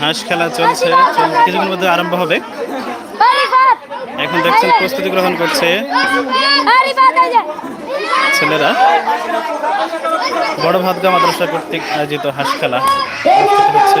হাঁস খেলা চলছে। কিছুক্ষণ মধ্যে আরম্ভ হবে। এখন দেখছেন প্রস্তুতি গ্রহণ করছে ছেলেরা। বড় ভাদগা মাদ্রাসা কর্তৃক আয়োজিত হাঁস খেলা। হচ্ছে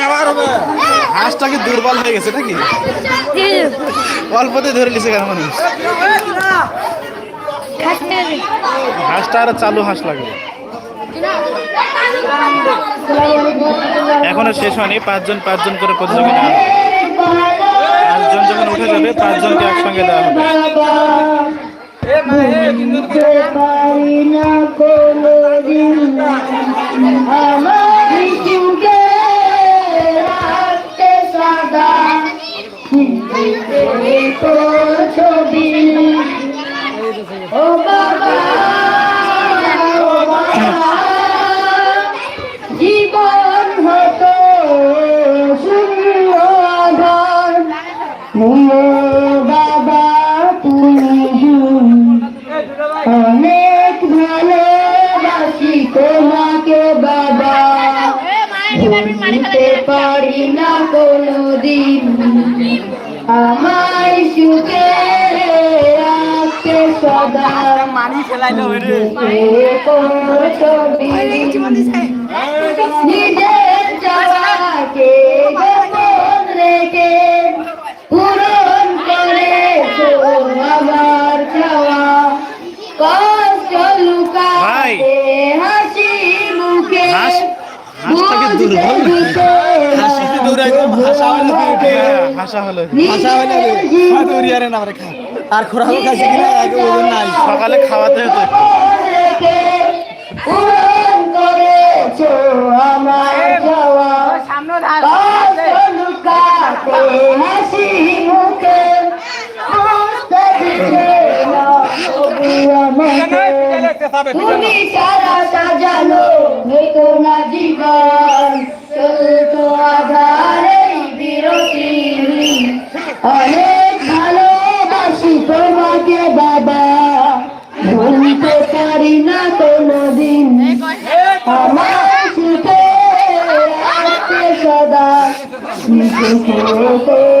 হাঁসটা কি দুর্বল হয়ে গেছে নাকি? অল্পতে ধরে লিছে কেন মানুষ? হাঁসটা আর চালু হাঁস লাগবে। এখনও শেষ হয়নি পাঁচজন পাঁচজন করে প্রতিযোগিতা পাঁচজন যখন উঠে যাবে পাঁচজনকে একসঙ্গে দেওয়া হবে। আমার ভুলতে পারি না কোনো দিন আমার সুখে রাখতে সদা নিজের চাওয়াকে আর খোরাক খাইছে কিনা আগে ওজন নাই সকালে খাওয়াতে হতো একটু। রেখে পূরণ সুখে ছবি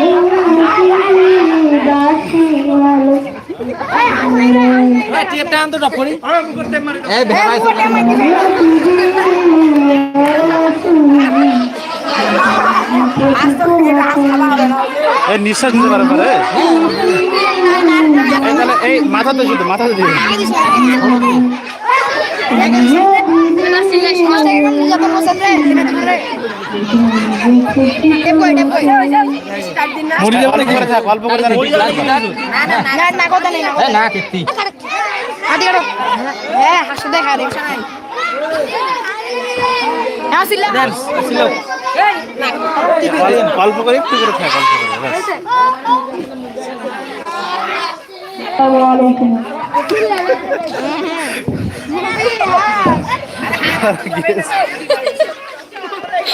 এই ভেড়াই এই নিঃশ্বাস নিতে পারে তাহলে এই শুধু অল্প করে একটু করে থাক অল্প করে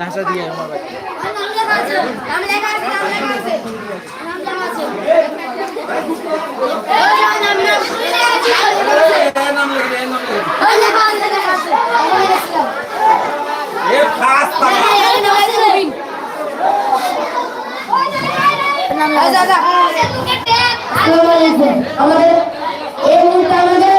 আচ্ছা দিয়ে। আমাদের এই মুহূর্তে আমাদের